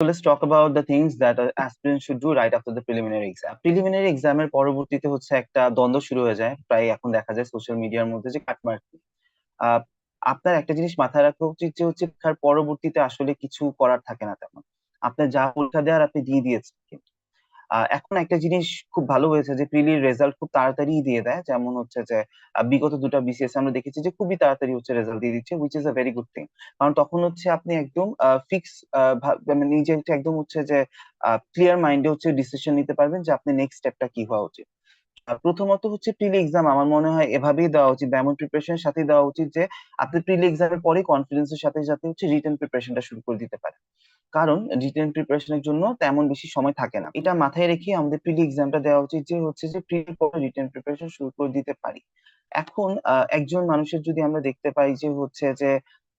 let's talk about the things that an aspirant should do right after the preliminary exam. Preliminary এর পরবর্তীতে হচ্ছে একটা দ্বন্দ্ব শুরু হয়ে যায়, প্রায় এখন দেখা যায় সোশ্যাল মিডিয়ার মধ্যে যে কাটমার্কি আপনার একটা জিনিস মাথায় রাখা উচিত যে হচ্ছে পরবর্তীতে আসলে কিছু করার থাকে না তেমন। আপনার যা পরীক্ষা দেওয়ার আপনি দিয়ে দিয়েছেন এখন একটা জিনিস খুব ভালো হয়েছে যে প্রিলির রেজাল্ট খুব তাড়াতাড়ি দিয়ে দেয়। যেমন হচ্ছে যে বিগত দুটা বিসিএস আমরা দেখেছি যে, খুবই তাড়াতাড়ি হচ্ছে রেজাল্ট দিয়ে দিচ্ছে which is a very good thing কারণ তখন হচ্ছে আপনি একদম ফিক্স মানে নিজে একদম হচ্ছে যে ক্লিয়ার মাইন্ডে হচ্ছে ডিসিশন নিতে পারবেন যে, আপনি নেক্সট স্টেপটা কি হওয়া উচিত। প্রথমত হচ্ছে প্রিলি এক্সাম আমার মনে হয় এভাবেই দেওয়া উচিত। এমন প্রিপারেশনের সাথে দেওয়া উচিত যে, আপনি প্রিলি এক্সামের পরে কনফিডেন্সের সাথে সাথে হচ্ছে রিটেন প্রিপারেশনটা শুরু করে দিতে পারেন। কারণ রিটেন প্রিপারেশনের জন্য তেমন বেশি সময় থাকে না। এটা মাথায় রেখে আমাদের প্রিলি এক্সামটা দেওয়া উচিত যে হচ্ছে যে প্রিলির পরে রিটেন প্রিপারেশন শুরু করে দিতে পারি। এখন একজন মানুষের যদি আমরা দেখতে পাই যে হচ্ছে যে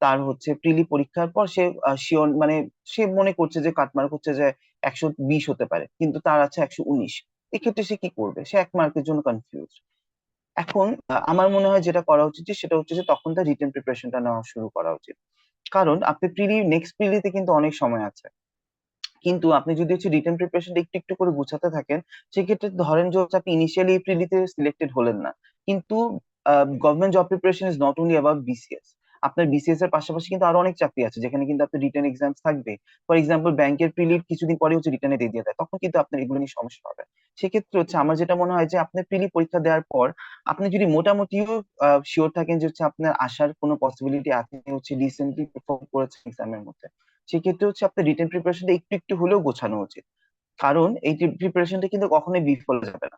তার হচ্ছে প্রিলি পরীক্ষার পর সে শিওর মানে সে মনে করছে যে কাটমার্ক হচ্ছে যে একশো বিশ হতে পারে, কিন্তু তার আছে একশো উনিশ। এক্ষেত্রে সে কি করবে? সে এক মার্কের জন্য কনফিউজ এখন আমার মনে হয় যেটা করা উচিত সেটা হচ্ছে যে তখন তার রিটেন প্রিপারেশনটা নেওয়া শুরু করা উচিত। কারণ আপনি প্রিলি নেক্সট প্রিলিতে কিন্তু অনেক সময় আছে। কিন্তু আপনি যদি হচ্ছে রিটেন প্রিপারেশনটা একটু একটু করে গুছাতে থাকেন, সেক্ষেত্রে ধরেন যে আপনি ইনিশিয়ালি প্রিলিতে সিলেক্টেড হলেন না। কিন্তু government job preparation is not only about BCS আপনার বিসিএস এর পাশাপাশি কিন্তু আরও অনেক চাকরি আছে, যেখানে কিন্তু আপনার রিটেন এক্সাম থাকবে। ফর এক্সাম্পল ব্যাংকের প্রিলির কিছুদিন পরে হচ্ছে রিটার্নে দিয়ে দেয়, তখন কিন্তু আপনার এগুলো নিয়ে সমস্যা হবে। সেক্ষেত্রে হচ্ছে আমার যেটা মনে হয় যে আপনি প্রিলি পরীক্ষা দেওয়ার পর আপনি যদি মোটামুটিও শিওর থাকেন যে হচ্ছে আপনার আসার কোনো পসিবিলিটি আছে হচ্ছে রিসেন্টলি পারফর্ম করেছেন এক্সামের মধ্যে, সেক্ষেত্রে হচ্ছে আপনার রিটেন প্রিপারেশনটা একটু একটু হলেও গোছানো উচিত। কারণ এই প্রিপারেশনটা কিন্তু কখনোই বিফল যাবে না।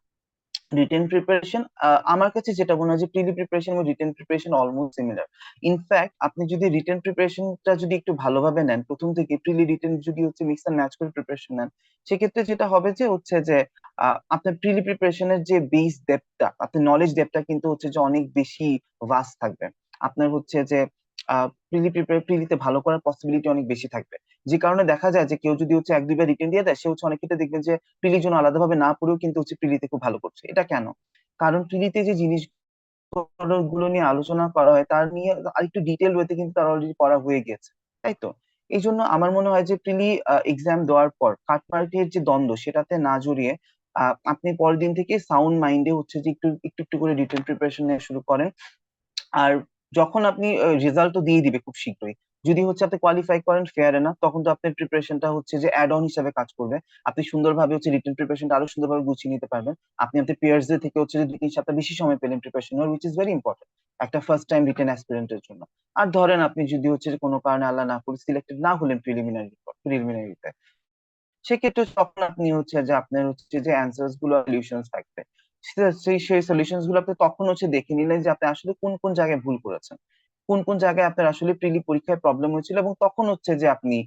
রিটেন প্রিপারেশন আমার কাছে যেটা মনে হয় যে প্রিলি প্রিপারেশন এবং written preparation almost similar in fact আপনি যদি রিটেন প্রিপারেশনটা যদি একটু ভালোভাবে নেন, প্রথম থেকে প্রিলি রিটেন যদি হচ্ছে মিক্স অ্যান্ড ম্যাচ করে প্রিপারেশন নেন, সেক্ষেত্রে যেটা হবে যে হচ্ছে যে আপনার প্রিলি প্রিপারেশনের যে বেস ডেপটা আপনার নলেজ ডেপটা কিন্তু হচ্ছে যে অনেক বেশি ভাস্ট থাকবে। আপনার হচ্ছে যে প্রিলি প্রিলিতে ভালো করার পসিবিলিটি অনেক বেশি থাকবে। যে কারণে দেখা যায় যে কেউ যদি হচ্ছে এক দুইবার রিটেন দিয়ে দেয়, সে হচ্ছে অনেক ক্ষেত্রে দেখবেন যে প্রিলির জন্য আলাদাভাবে না পড়েও কিন্তু হচ্ছে প্রিলিতে খুব ভালো করছে। এটা কেন? কারণ প্রিলিতে যে জিনিসগুলো নিয়ে আলোচনা করা হয়, তার নিয়ে আরেকটু ডিটেল ওয়েতে কিন্তু তার অলরেডি করা হয়ে গেছে, তাই তো? এই জন্য আমার মনে হয় যে প্রিলি এক্সাম দেওয়ার পর কাটমার্কের যে দ্বন্দ্ব সেটাতে না জড়িয়ে আপনি পরের দিন থেকে সাউন্ড মাইন্ডে হচ্ছে যে একটু একটু একটু করে রিটেন প্রিপারেশন নেওয়া শুরু করেন। আর যখন আপনি রেজাল্ট তো দিয়ে দিবে খুব শীঘ্রই। যদি হচ্ছে আপনি কোয়ালিফাই করেন ফেয়ার না তখন তো আপনার প্রিপারেশনটা হচ্ছে যে অ্যাড অন হিসাবে কাজ করবে। আপনি সুন্দরভাবে হচ্ছে রিটেন প্রিপারেশনটা আরও সুন্দরভাবে গুছিয়ে নিতে পারবেন। আপনি আপনার দের থেকে হচ্ছে যে দুই তিন সপ্তাহ বেশি সময় পেলেন preparation which is very important একটা ফার্স্ট টাইম রিটেন অ্যাসপিরেন্টের জন্য। আর ধরেন আপনি যদি হচ্ছে কোনো কারণে আল্লাহ না করে সিলেক্টেড না হলেন প্রিলিমিনারি প্রিলিমিনারিতে সেক্ষেত্রে তখন আপনি হচ্ছে যে আপনার হচ্ছে যে অ্যান্সার্সগুলো সলিউশনস থাকবে। সেই সেই সলিউশনসগুলো আপনি তখন হচ্ছে দেখে নিলেন যে আপনি আসলে কোন কোন জায়গায় ভুল করেছেন। কোন কোন জায়গায় আপনার আসলে প্রিলি পরীক্ষায় প্রবলেম হয়েছিল এবং তখন হচ্ছে যে আপনি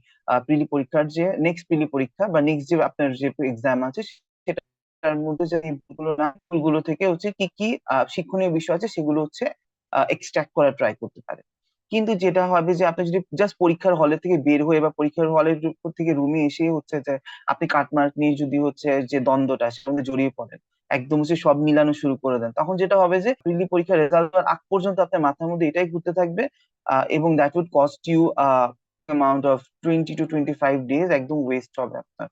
প্রিলি পরীক্ষার যে নেক্সট প্রিলি পরীক্ষা বা নেক্সট যে আপনার যে এক্সাম আছে সেটার মধ্যে যে ভুলগুলো থেকে হচ্ছে কি কি শিক্ষণীয় বিষয় আছে সেগুলো হচ্ছে এক্সট্রাক্ট করার ট্রাই করতে পারে কিন্তু যেটা হবে যে আপনি যদি জাস্ট পরীক্ষার হলে থেকে বের হয়ে বা পরীক্ষার হলের থেকে রুমে এসে হচ্ছে যে আপনি কাটমার্ক নিয়ে যদি হচ্ছে যে দ্বন্দ্বটা মধ্যে জড়িয়ে পড়েন একদম হচ্ছে সব মিলানো শুরু করে দেন। তখন যেটা হবে যে প্রিলি পরীক্ষার রেজাল্ট আগ পর্যন্ত আপনার মাথার মধ্যে এটাই ঘুরতে থাকবে এবং that would cost you amount of twenty two twenty five days একদম ওয়েস্ট হবে আপনার।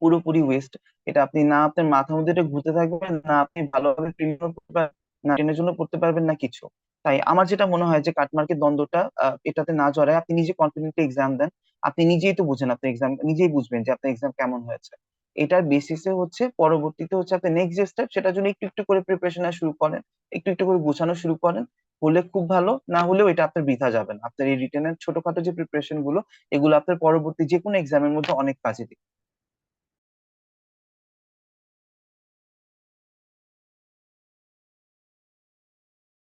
পুরোপুরি ওয়েস্ট এটা আপনি না আপনার মাথার মধ্যে এটা ঘুরতে থাকবে, না আপনি ভালোভাবে করতে পারবেন, না ট্রেনের জন্য পড়তে পারবেন, না কিছু। তাই আমার যেটা মনে হয় যে কাটমার্কের দ্বন্দ্বটা এটাতে না জড়ায়, আপনি নিজে কনফিডেন্টলি এক্সাম দেন। আপনি নিজেই তো বুঝেন, আপনি এক্সাম নিজেই বুঝবেন যে আপনার এক্সাম কেমন হয়েছে। এটার বেসিসে হচ্ছে পরবর্তীতে হচ্ছে আপনি নেক্সট যে স্টেপ সেটার জন্য একটু একটু করে প্রিপারেশন শুরু করেন, একটু একটু করে গোছানো শুরু করেন, হলে খুব ভালো, না হলেও এটা আপনার বৃথা যাবে না। আপনার এই রিটেনের ছোটখাটো যে প্রিপারেশনগুলো, এগুলো আপনার পরবর্তী যে কোনো এক্সামের মধ্যে অনেক কাজে দিবে।